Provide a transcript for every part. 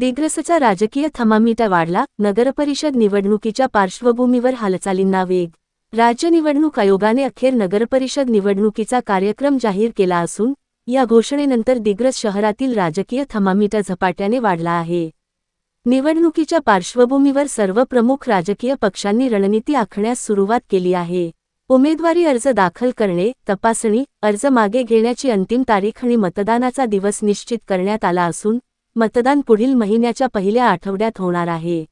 दिग्रसचा राजकीय थमामिटा वाढला नगरपरिषद निवडणुकीच्या पार्श्वभूमीवर हालचालींना वेग. राज्य निवडणूक आयोगाने अखेर नगरपरिषद निवडणुकीचा कार्यक्रम जाहीर केला असून या घोषणेनंतर दिग्रस शहरातील राजकीय थमामिटा झपाट्याने वाढला आहे. निवडणुकीच्या पार्श्वभूमीवर सर्व प्रमुख राजकीय पक्षांनी रणनीती आखण्यास सुरुवात केली आहे. उमेदवारी अर्ज दाखल करणे तपासणी अर्ज मागे घेण्याची अंतिम तारीख आणि मतदानाचा दिवस निश्चित करण्यात आला असून मतदान पुढील महिन्याच्या पहिल्या आठवड्यात होणार आहे.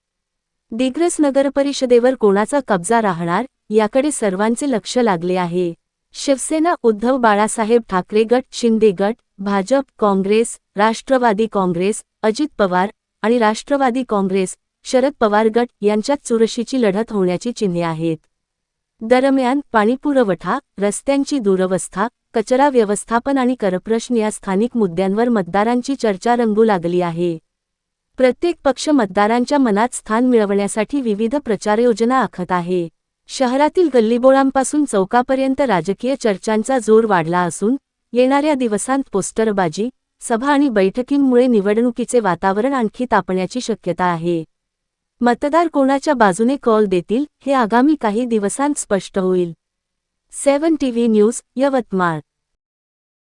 दिग्रस नगरपरिषदेवर कोणाचा कब्जा राहणार याकडे सर्वांचे लक्ष लागले आहे. शिवसेना उद्धव बाळासाहेब ठाकरे गट शिंदे गट भाजप काँग्रेस राष्ट्रवादी काँग्रेस अजित पवार आणि राष्ट्रवादी काँग्रेस शरद पवार गट यांच्यात चुरशीची लढत होण्याची चिन्हे आहेत. दरम्यान पाणीपुरवठा रस्त्यांची दुरवस्था कचरा व्यवस्थापन आणि करप्रश्न या स्थानिक मुद्द्यांवर मतदारांची चर्चा रंगू लागली आहे. प्रत्येक पक्ष मतदारांच्या मनात स्थान मिळवण्यासाठी विविध प्रचारयोजना आखत आहे. शहरातील गल्लीबोळांपासून चौकापर्यंत राजकीय चर्चांचा जोर वाढला असून येणाऱ्या दिवसांत पोस्टरबाजी सभा आणि बैठकींमुळे निवडणुकीचे वातावरण आणखी तापण्याची शक्यता आहे. मतदार कोणाच्या बाजूने कॉल देतील हे आगामी काही दिवसांत स्पष्ट होईल. Seven TV news Yavatmal.